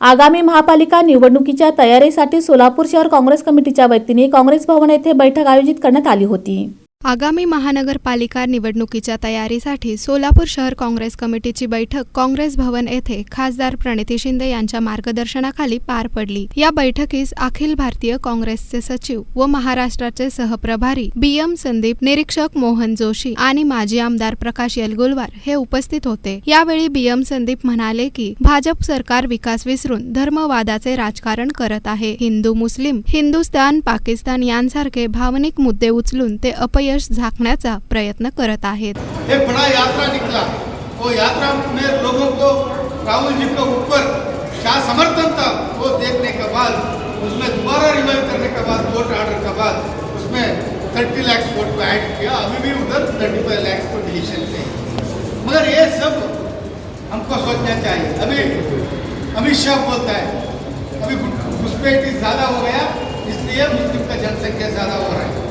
आगामी महापालिका निवडणुकीच्या तयारीसाठी सोलापूर शहर काँग्रेस कमिटीच्या वतीने काँग्रेस भवन येथे बैठक आयोजित करण्यात आली होती. आगामी महानगरपालिका निवडणुकीच्या तयारीसाठी सोलापूर शहर काँग्रेस कमिटीची बैठक काँग्रेस भवन येथे खासदार प्रणिती शिंदे यांच्या मार्गदर्शनाखाली पार पडली. या बैठकीस अखिल भारतीय काँग्रेसचे सचिव व महाराष्ट्राचे सहप्रभारी बी एम संदीप निरीक्षक मोहन जोशी आणि माजी आमदार प्रकाश येलगुलवार हे उपस्थित होते. यावेळी बी एम संदीप म्हणाले की भाजप सरकार विकास विसरून धर्मवादाचे राजकारण करत आहे. हिंदू मुस्लिम हिंदुस्तान पाकिस्तान यांसारखे भावनिक मुद्दे उचलून ते अपयश झाकण्याचा प्रयत्न करत आहेत. एक बड़ा यात्रा निकला वो यात्रा में लोगों को राहुल जी के ऊपर क्या समर्थन था वो देखने के बाद उसमें दोबारा रिवाइव करने के बाद वोट आर्डर के बाद उसमें 30 लाख वोट को ऐड किया। अभी भी उधर 35 लाख लैक्स को डिसीशन थे मगर ये सब हमको सोचना चाहिए। अभी अमित शाह बोलता है। अभी घुसपैठी ज़्यादा हो गया इसलिए मुस्लिम का जनसंख्या ज़्यादा हो रहा है।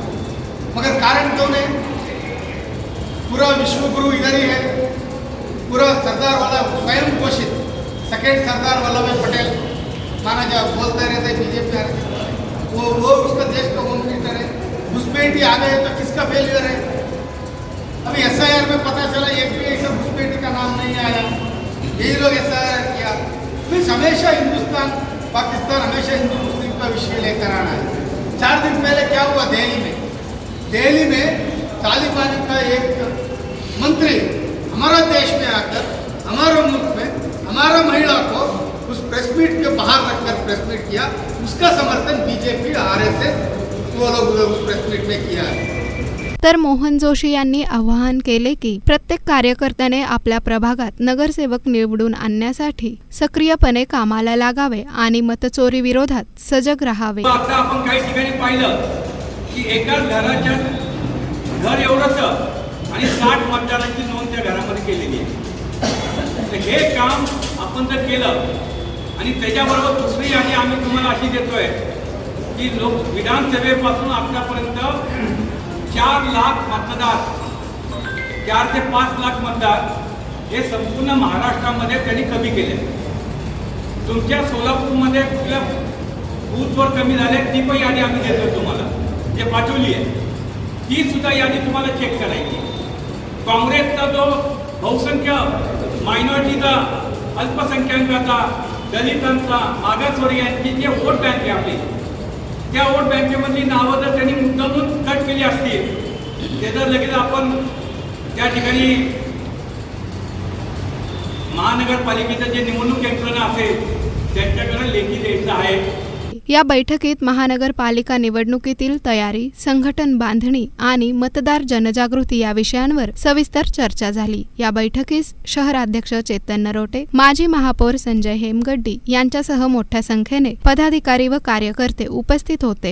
मगर कारण क्यों है पूरा विश्व गुरु इधर ही है। पूरा सरदार वाला स्वयं घोषित। सेकेंड सरदार वल्लभ भाई पटेल, माना जा, बोलते रहते बीजेपी आ रहे वो वो उसका देश का होम मिनिस्टर है। घुसपैठी आ गए तो किसका फेलियर है? अभी एस आई आर में पता चला, एक भी ऐसा घुसपैठी का नाम नहीं आया। यही लोग एस आई आर किया। मीन्स हमेशा हिंदुस्तान, पाकिस्तान हमेशा हिंदू, मुस्लिम का विषय लेकर आना है। चार दिन पहले क्या हुआ? दिल्ली में। दिल्ली में तालिबान का एक मंत्री हमारा देश में आकर हमारे मुल्क में हमारा महिला को उस प्रेस मीट के बाहर रखकर प्रेस मीट किया। उसका समर्थन बीजेपी आरएसएस वो लोग उस प्रेस मीट में किया। है तर मोहन जोशी यांनी आवाहन केले की प्रत्येक कार्यकर्त्याने आपल्या प्रभागात नगरसेवक निवडून आणण्यासाठी सक्रियपणे कामाला लागावे आणि मतचोरी विरोधात सजग राहावे. आता आपण काही ठिकाणी पाहिलं. की एकाच घराच्या घर एवढंच आणि साठ मतदारांची नोंद त्या घरामध्ये केलेली आहे. तर हे काम आपण जर केलं आणि त्याच्याबरोबर दुसरी आणि आम्ही तुम्हाला अशी देतोय की लोक विधानसभेपासून आतापर्यंत चार लाख मतदार चार ते पाच लाख मतदार हे संपूर्ण महाराष्ट्रामध्ये त्यांनी कमी केले. तुमच्या सोलापूरमध्ये कुठल्या बूथवर कमी झाले ती पण यादी आम्ही देतो तुम्हाला. जे पाठवली आहे. ती सुद्धा यादी तुम्हाला चेक करायची काँग्रेसचा जो बहुसंख्य मायनॉरिटीचा अल्पसंख्याकाचा दलितांचा मागासवर्गीयांची जे वोट बँक आहे आपली. त्या वोट बँकेमधली नावं जर त्यांनी मुद्दामून कट केली असतील ते जर लगेच आपण त्या ठिकाणी महानगरपालिकेचं जे निवडणूक यंत्रणा असेल त्यांच्याकडे लेखी द्यायचं आहे. या बैठकीत महानगरपालिका निवडणुकीतील तयारी संघटन बांधणी आणि मतदार जनजागृती या विषयांवर सविस्तर चर्चा झाली. या बैठकीस शहराध्यक्ष चेतन नरोटे माजी महापौर संजय हेमगड्डी यांच्यासह मोठ्या संख्येने पदाधिकारी व कार्यकर्ते उपस्थित होते.